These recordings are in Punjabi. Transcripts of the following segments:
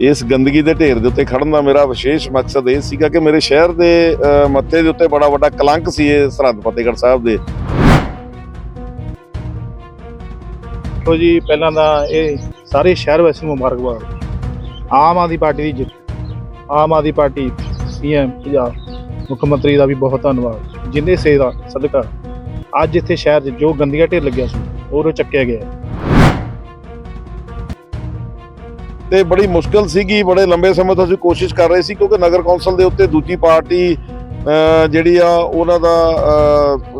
ਇਸ ਗੰਦਗੀ ਦੇ ਢੇਰ ਦੇ ਉੱਤੇ ਖੜਨ ਦਾ ਮੇਰਾ ਵਿਸ਼ੇਸ਼ ਮਕਸਦ ਇਹ ਸੀਗਾ ਕਿ ਮੇਰੇ ਸ਼ਹਿਰ ਦੇ ਮੱਥੇ ਦੇ ਉੱਤੇ ਬੜਾ ਵੱਡਾ ਕਲੰਕ ਸੀ ਇਹ ਸਰਹੱਦ ਫਤਿਹਗੜ੍ਹ ਸਾਹਿਬ ਦੇ। ਦੇਖੋ ਜੀ, ਪਹਿਲਾਂ ਤਾਂ ਇਹ ਸਾਰੇ ਸ਼ਹਿਰ ਵਾਸੀ ਨੂੰ ਮੁਬਾਰਕਬਾਦ। ਆਮ ਆਦਮੀ ਪਾਰਟੀ ਦੀ ਜਿੱਤ, ਆਮ ਆਦਮੀ ਪਾਰਟੀ ਸੀਐਮ ਪੰਜਾਬ, ਮੁੱਖ ਮੰਤਰੀ ਦਾ ਵੀ ਬਹੁਤ ਧੰਨਵਾਦ, ਜਿੰਨੇ ਸੇ ਦਾ ਸਦਕਾ। ਅੱਜ ਇੱਥੇ ਸ਼ਹਿਰ 'ਚ ਜੋ ਗੰਦਗਾ ਢੇਰ ਲੱਗਿਆ ਸੀ ਉਹ ਚੱਕਿਆ ਗਿਆ। ਤੇ ਬੜੀ ਮੁਸ਼ਕਲ ਸੀਗੀ, ਬੜੇ ਲੰਬੇ ਸਮੇਂ ਤੋਂ ਅਸੀਂ ਕੋਸ਼ਿਸ਼ ਕਰ ਰਹੇ ਸੀ ਕਿਉਂਕਿ ਨਗਰ ਕੌਂਸਲ ਦੇ ਉੱਤੇ ਦੂਜੀ ਪਾਰਟੀ ਜਿਹੜੀ ਆ, ਉਹਨਾਂ ਦਾ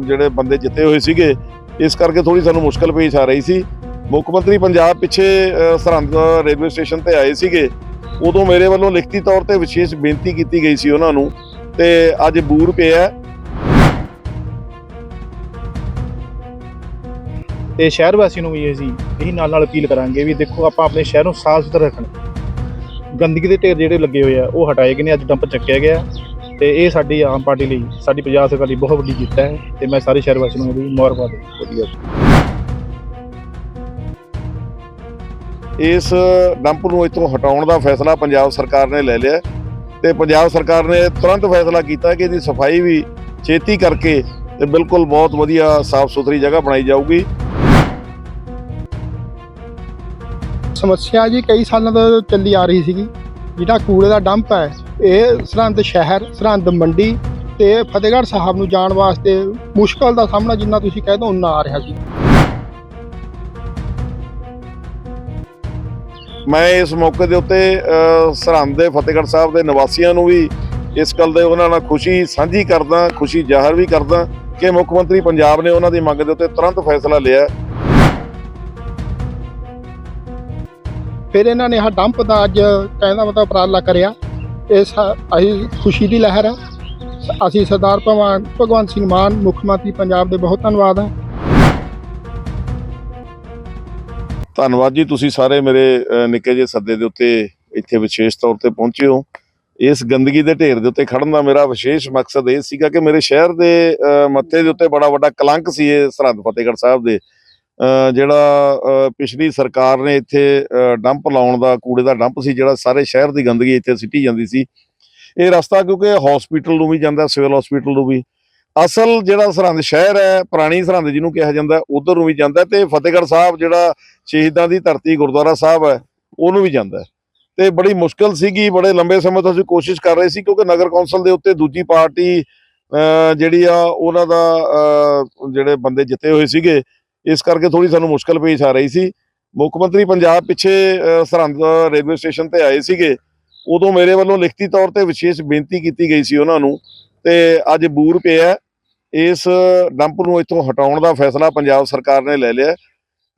ਜਿਹੜੇ ਬੰਦੇ ਜਿੱਤੇ ਹੋਏ ਸੀਗੇ, ਇਸ ਕਰਕੇ ਥੋੜੀ ਸਾਨੂੰ ਮੁਸ਼ਕਲ ਪੇਸ਼ ਆ ਰਹੀ ਸੀ। ਮੁੱਖ ਮੰਤਰੀ ਪੰਜਾਬ ਪਿੱਛੇ ਸਰਹੰਦ ਰੇਲਵੇ ਸਟੇਸ਼ਨ ਤੇ ਆਏ ਸੀਗੇ। ਉਦੋਂ ਮੇਰੇ ਵੱਲੋਂ ਲਿਖਤੀ ਤੌਰ ਤੇ ਵਿਸ਼ੇਸ਼ ਬੇਨਤੀ ਕੀਤੀ ਗਈ ਸੀ ਉਹਨਾਂ ਨੂੰ। ਤੇ ਅੱਜ ਬੂਰ ਪਿਆ ਤੇ ਸ਼ਹਿਰ ਵਾਸੀ ਨੂੰ ਵੀ ਅਸੀਂ ਇਹੀ ਨਾਲ ਨਾਲ ਅਪੀਲ ਕਰਾਂਗੇ ਵੀ ਦੇਖੋ ਆਪਾਂ ਆਪਣੇ ਸ਼ਹਿਰ ਨੂੰ ਸਾਫ਼ ਸੁਥਰਾ ਰੱਖਣਾ। ਗੰਦਗੀ ਦੇ ਢੇਰ ਜਿਹੜੇ ਲੱਗੇ ਹੋਏ ਆ, ਉਹ ਹਟਾਏ ਗਏ ਨੇ, ਅੱਜ ਡੰਪ ਚੱਕਿਆ ਗਿਆ। ਤੇ ਇਹ ਸਾਡੀ ਆਮ ਪਾਰਟੀ ਲਈ, ਸਾਡੀ ਪੰਜਾਬ ਸਰਕਾਰ ਲਈ ਬਹੁਤ ਵੱਡੀ ਜਿੱਤ ਹੈ ਤੇ ਮੈਂ ਸਾਰੇ ਸ਼ਹਿਰ ਵਾਸੀਆਂ ਨੂੰ ਵੀ ਮੁਬਾਰਕਬਾਦ ਦਿੰਦਾ। ਵਧੀਆ। ਇਸ ਡੰਪ ਨੂੰ ਇੱਥੋਂ ਹਟਾਉਣ ਦਾ ਫੈਸਲਾ ਪੰਜਾਬ ਸਰਕਾਰ ਨੇ ਲੈ ਲਿਆ ਹੈ ਤੇ ਪੰਜਾਬ ਸਰਕਾਰ ਨੇ ਤੁਰੰਤ ਫੈਸਲਾ ਕੀਤਾ ਕਿ ਇਹਦੀ ਸਫ਼ਾਈ ਵੀ ਛੇਤੀ ਕਰਕੇ ਤੇ ਬਿਲਕੁਲ ਬਹੁਤ ਵਧੀਆ ਸਾਫ਼ ਸੁਥਰੀ ਜਗ੍ਹਾ ਬਣਾਈ ਜਾਊਗੀ। ਸਮੱਸਿਆ ਜੀ ਕਈ ਸਾਲਾਂ ਤੋਂ ਚੱਲੀ ਆ ਰਹੀ ਸੀਗੀ। ਜਿਹੜਾ ਕੂੜੇ ਦਾ ਡੰਪ ਹੈ, ਇਹ ਸਰਹੰਦ ਸ਼ਹਿਰ, ਸਰਹੰਦ ਮੰਡੀ ਤੇ ਫਤਿਹਗੜ੍ਹ ਸਾਹਿਬ ਨੂੰ ਜਾਣ ਵਾਸਤੇ ਮੁਸ਼ਕਲ ਦਾ ਸਾਹਮਣਾ ਜਿੰਨਾ ਤੁਸੀਂ ਕਹਿ ਦੋ, ਉਨਾ ਆ ਰਿਹਾ ਸੀ। ਮੈਂ ਇਸ ਮੌਕੇ ਦੇ ਉੱਤੇ ਸਰਹੰਦ ਦੇ ਫਤਿਹਗੜ੍ਹ ਸਾਹਿਬ ਦੇ ਨਿਵਾਸੀਆਂ ਨੂੰ ਵੀ ਇਸ ਗੱਲ ਦੇ ਉਹਨਾਂ ਨਾਲ ਖੁਸ਼ੀ ਸਾਂਝੀ ਕਰਦਾ, ਖੁਸ਼ੀ ਜ਼ਾਹਰ ਵੀ ਕਰਦਾ ਕਿ ਮੁੱਖ ਮੰਤਰੀ ਪੰਜਾਬ ਨੇ ਉਹਨਾਂ ਦੀ ਮੰਗ ਦੇ ਉੱਤੇ ਤੁਰੰਤ ਫੈਸਲਾ ਲਿਆ। ਫਿਰ ਇਹਨਾਂ ਨੇ ਆਹ ਡੰਪ ਦਾ ਅੱਜ ਕਹਿੰਦਾ ਮਤਲਬ ਉਪਰਾਲਾ ਕਰਿਆ। ਇਹ ਅਸੀਂ ਖੁਸ਼ੀ ਦੀ ਲਹਿਰ ਹੈ ਅਸੀਂ ਸਰਦਾਰ ਭਗਵਾਨ ਭਗਵੰਤ ਸਿੰਘ ਮਾਨ ਮੁੱਖ ਮੰਤਰੀ ਪੰਜਾਬ ਦੇ ਬਹੁਤ ਧੰਨਵਾਦ ਹੈ ਧੰਨਵਾਦ ਜੀ। ਤੁਸੀਂ ਸਾਰੇ ਮੇਰੇ ਅ, ਨਿੱਕੇ ਜਿਹੇ ਸੱਦੇ ਦੇ ਉੱਤੇ ਇੱਥੇ ਵਿਸ਼ੇਸ਼ ਤੌਰ ਤੇ ਪਹੁੰਚੇ ਹੋ। ਇਸ ਗੰਦਗੀ ਦੇ ਢੇਰ ਦੇ ਉੱਤੇ ਖੜਨ ਦਾ ਮੇਰਾ ਵਿਸ਼ੇਸ਼ ਮਕਸਦ ਇਹ ਸੀਗਾ ਕਿ ਮੇਰੇ ਸ਼ਹਿਰ ਦੇ ਅਹ ਮੱਥੇ ਦੇ ਉੱਤੇ ਬੜਾ ਵੱਡਾ ਕਲੰਕ ਸੀ ਇਹ ਸਰਹੰਦ ਫਤਿਹਗੜ੍ਹ ਸਾਹਿਬ ਦੇ। ਜਿਹੜਾ ਪਿਛਲੀ ਸਰਕਾਰ ਨੇ ਇੱਥੇ ਡੰਪ ਲਾਉਣ ਦਾ, ਕੂੜੇ ਦਾ ਡੰਪ ਸੀ, ਜਿਹੜਾ ਸਾਰੇ ਸ਼ਹਿਰ ਦੀ ਗੰਦਗੀ ਇੱਥੇ ਸਿੱਟੀ ਜਾਂਦੀ ਸੀ ਇਹ ਰਸਤਾ ਕਿਉਂਕਿ ਹਸਪੀਟਲ ਨੂੰ ਵੀ ਜਾਂਦਾ ਸਿਵਲ ਹਸਪੀਟਲ ਨੂੰ ਵੀ ਅਸਲ ਜਿਹੜਾ ਸਰਹੰਦ, ਸ਼ਹਿਰ ਹੈ, ਪੁਰਾਣੀ ਸਰਹੰਦ ਜਿਹਨੂੰ ਕਿਹਾ ਜਾਂਦਾ, ਉਧਰ ਨੂੰ ਵੀ ਜਾਂਦਾ ਤੇ ਫਤਿਹਗੜ੍ਹ ਸਾਹਿਬ ਜਿਹੜਾ ਸ਼ਹੀਦਾਂ ਦੀ ਧਰਤੀ ਗੁਰਦੁਆਰਾ ਸਾਹਿਬ ਹੈ, ਉਹਨੂੰ ਵੀ ਜਾਂਦਾ ਹੈ। ਤੇ ਬੜੀ ਮੁਸ਼ਕਲ ਸੀਗੀ, ਬੜੇ ਲੰਬੇ ਸਮੇਂ ਤੋਂ ਅਸੀਂ ਕੋਸ਼ਿਸ਼ ਕਰ ਰਹੇ ਸੀ, ਕਿਉਂਕਿ ਨਗਰ ਕੌਂਸਲ ਦੇ ਉੱਤੇ ਦੂਜੀ ਪਾਰਟੀ ਜਿਹੜੀ ਆ, ਉਹਨਾਂ ਦਾ ਜਿਹੜੇ ਬੰਦੇ ਜਿੱਤੇ ਹੋਏ ਸੀਗੇ ਇਸ ਕਰਕੇ ਥੋੜੀ ਸਾਨੂੰ ਮੁਸ਼ਕਲ ਪੇਸ਼ ਆ ਰਹੀ ਸੀ। ਮੁੱਖ ਮੰਤਰੀ ਪੰਜਾਬ ਪਿੱਛੇ ਸਰਹੰਦ ਰੇਲਵੇ ਸਟੇਸ਼ਨ ਤੇ ਆਏ ਸੀਗੇ। ਉਦੋਂ ਮੇਰੇ ਵੱਲੋਂ ਲਿਖਤੀ ਤੌਰ ਤੇ ਵਿਸ਼ੇਸ਼ ਬੇਨਤੀ ਕੀਤੀ ਗਈ ਸੀ ਉਹਨਾਂ ਨੂੰ ਤੇ ਅੱਜ ਬੂਰ ਪਿਆ ਇਸ ਡੰਪ ਨੂੰ ਇੱਥੋਂ ਹਟਾਉਣ ਦਾ ਫੈਸਲਾ ਪੰਜਾਬ ਸਰਕਾਰ ਨੇ ਲੈ ਲਿਆ ਹੈ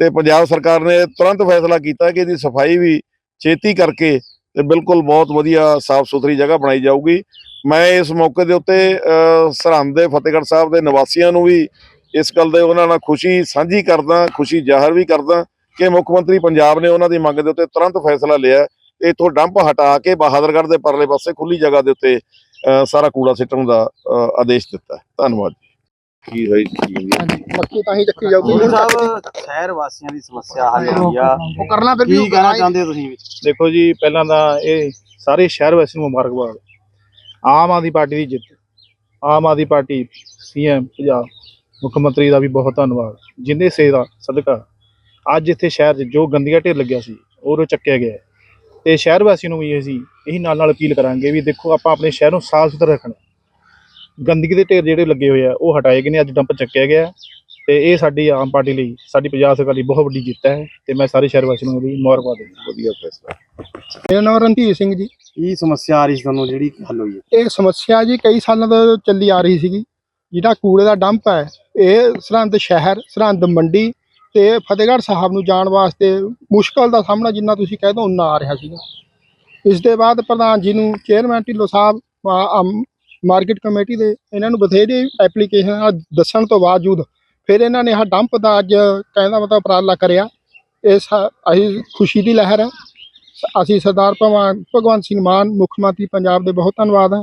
ਤੇ ਪੰਜਾਬ ਸਰਕਾਰ ਨੇ ਤੁਰੰਤ ਫੈਸਲਾ ਕੀਤਾ ਕਿ ਇਹਦੀ ਸਫ਼ਾਈ ਵੀ ਛੇਤੀ ਕਰਕੇ ਤੇ ਬਿਲਕੁਲ ਬਹੁਤ ਵਧੀਆ ਸਾਫ਼ ਸੁਥਰੀ ਜਗ੍ਹਾ ਬਣਾਈ ਜਾਊਗੀ। ਮੈਂ ਇਸ ਮੌਕੇ ਦੇ ਉੱਤੇ ਸਰਹੰਦ ਦੇ ਫਤਿਹਗੜ੍ਹ ਸਾਹਿਬ ਦੇ ਨਿਵਾਸੀਆਂ ਨੂੰ ਵੀ ਇਸ ਗੱਲ ਦੇ ਉਹਨਾਂ ਨਾਲ ਖੁਸ਼ੀ ਸਾਂਝੀ ਕਰਦਾ ਖੁਸ਼ੀ ਜ਼ਾਹਰ ਵੀ ਕਰਦਾ ਕਿ ਮੁੱਖ ਮੰਤਰੀ ਪੰਜਾਬ ਨੇ ਉਹਨਾਂ ਦੀ ਮੰਗ ਦੇ ਉੱਤੇ ਤੁਰੰਤ ਫੈਸਲਾ ਲਿਆ ਹੈ। ਇੱਥੋਂ ਡੰਪ ਹਟਾ ਕੇ ਬਹਾਦਰਗੜ੍ਹ ਦੇ ਪਰਲੇ ਪਾਸੇ ਖੁੱਲੀ ਜਗ੍ਹਾ ਦੇ ਉੱਤੇ ਸਾਰਾ ਕੂੜਾ ਸਿੱਟਣ ਦਾ ਆਦੇਸ਼ ਦਿੱਤਾ ਹੈ। ਧੰਨਵਾਦ ਕੀ ਹੋਈ ਕੀ ਹੋਈ ਮੱਕੀ ਤਾਂ ਹੀ ਚੱਕੀ ਜਾਊਗੀ। ਗੁਰੂ ਸਾਹਿਬ ਸ਼ਹਿਰ ਵਾਸੀਆਂ ਦੀ ਸਮੱਸਿਆ ਹੱਲ ਹੋਈ ਆ। ਉਹ ਕਰਨਾ ਫਿਰ ਵੀ ਕੀ ਕਹਿਣਾ ਚਾਹੁੰਦੇ ਹੋ ਤੁਸੀਂ? ਦੇਖੋ ਜੀ ਪਹਿਲਾਂ ਤਾਂ ਇਹ ਸਾਰੇ ਸ਼ਹਿਰ ਵਾਸੀਆਂ ਨੂੰ ਮੁਬਾਰਕਬਾਦ। ਆਮ ਆਦਮੀ ਪਾਰਟੀ ਦੀ ਜਿੱਤ ਆਮ ਆਦਮੀ ਪਾਰਟੀ ਸੀਐਮ ਪੰਜਾਬ। ਮੁੱਖ ਮੰਤਰੀ ਦਾ ਵੀ ਬਹੁਤ ਧੰਨਵਾਦ। ਜਿੰਨੇ ਸੇ ਦਾ ਸਦਕਾ ਅੱਜ ਇੱਥੇ ਸ਼ਹਿਰ 'ਚ ਜੋ ਗੰਦਗਾ ਢੇਰ ਲੱਗਿਆ ਸੀ ਉਹ ਰੋ ਚੱਕਿਆ ਗਿਆ ਤੇ ਸ਼ਹਿਰ ਵਾਸੀਆਂ ਨੂੰ ਵੀ ਅਸੀਂ ਇਹੀ ਨਾਲ ਨਾਲ ਅਪੀਲ ਕਰਾਂਗੇ ਵੀ ਦੇਖੋ ਆਪਾਂ ਆਪਣੇ ਸ਼ਹਿਰ ਨੂੰ ਸਾਫ਼ ਸੁਥਰਾ ਰੱਖਣਾ ਗੰਦਗੀ ਦੇ ਢੇਰ ਜਿਹੜੇ ਲੱਗੇ ਹੋਏ ਆ ਉਹ ਹਟਾਏ ਗਏ ਨੇ ਅੱਜ ਡੰਪ ਚੱਕਿਆ ਗਿਆ ਤੇ ਇਹ ਸਾਡੀ ਆਮ ਪਾਰਟੀ ਲਈ ਸਾਡੀ ਪੰਜਾਬ ਸਰਕਾਰ ਲਈ ਬਹੁਤ ਵੱਡੀ ਜਿੱਤ ਹੈ ਤੇ ਮੈਂ ਸਾਰੇ ਸ਼ਹਿਰ ਵਾਸੀਆਂ ਨੂੰ ਉਹਦੀ ਮੁਬਾਰਕਬਾਦ ਦਿੰਦਾ ਵਧੀਆ ਫੈਸਲਾ। ਮੇਰਾ ਨਾਮ ਰਣਧੀਰ ਸਿੰਘ ਜੀ। ਕੀ ਸਮੱਸਿਆ ਆ ਰਹੀ ਸੀ ਤੁਹਾਨੂੰ ਜਿਹੜੀ ਹੱਲ ਹੋਈ ਹੈ? ਇਹ ਸਮੱਸਿਆ ਜੀ ਕਈ ਸਾਲਾਂ ਤੋਂ ਚੱਲੀ ਆ ਰਹੀ ਸੀਗੀ। ਜਿਹੜਾ ਕੂੜੇ ਦਾ ਡੰਪ ਹੈ, ਇਹ ਸਰਹੰਦ ਸ਼ਹਿਰ, ਸਰਹੰਦ ਮੰਡੀ ਤੇ ਫਤਿਹਗੜ੍ਹ ਸਾਹਿਬ ਨੂੰ ਜਾਣ ਵਾਸਤੇ ਮੁਸ਼ਕਲ ਦਾ ਸਾਹਮਣਾ ਜਿੰਨਾ ਤੁਸੀਂ ਕਹਿ ਦੋ, ਉਨਾ ਆ ਰਿਹਾ ਸੀਗਾ। ਇਸ ਦੇ ਬਾਅਦ ਪ੍ਰਧਾਨ ਜੀ ਨੂੰ chairman Dhillon Sahib market committee ਦੇ ਇਹਨਾਂ ਨੂੰ ਬਥੇਰੇ ਐਪਲੀਕੇਸ਼ਨ ਦੱਸਣ ਤੋਂ ਬਾਵਜੂਦ ਫਿਰ ਇਹਨਾਂ ਨੇ ਆਹ ਡੰਪ ਦਾ ਅੱਜ ਕਹਿੰਦਾ ਮਤਲਬ ਉਪਰਾਲਾ ਕਰਿਆ। ਇਹ ਸਾ- ਅਸੀਂ ਖੁਸ਼ੀ ਦੀ ਲਹਿਰ ਹੈ। ਅਸੀਂ ਸਰਦਾਰ ਭਗਵਾਨ, ਭਗਵੰਤ ਸਿੰਘ ਮਾਨ, ਮੁੱਖ ਮੰਤਰੀ ਪੰਜਾਬ ਦੇ ਬਹੁਤ ਧੰਨਵਾਦ ਹੈ।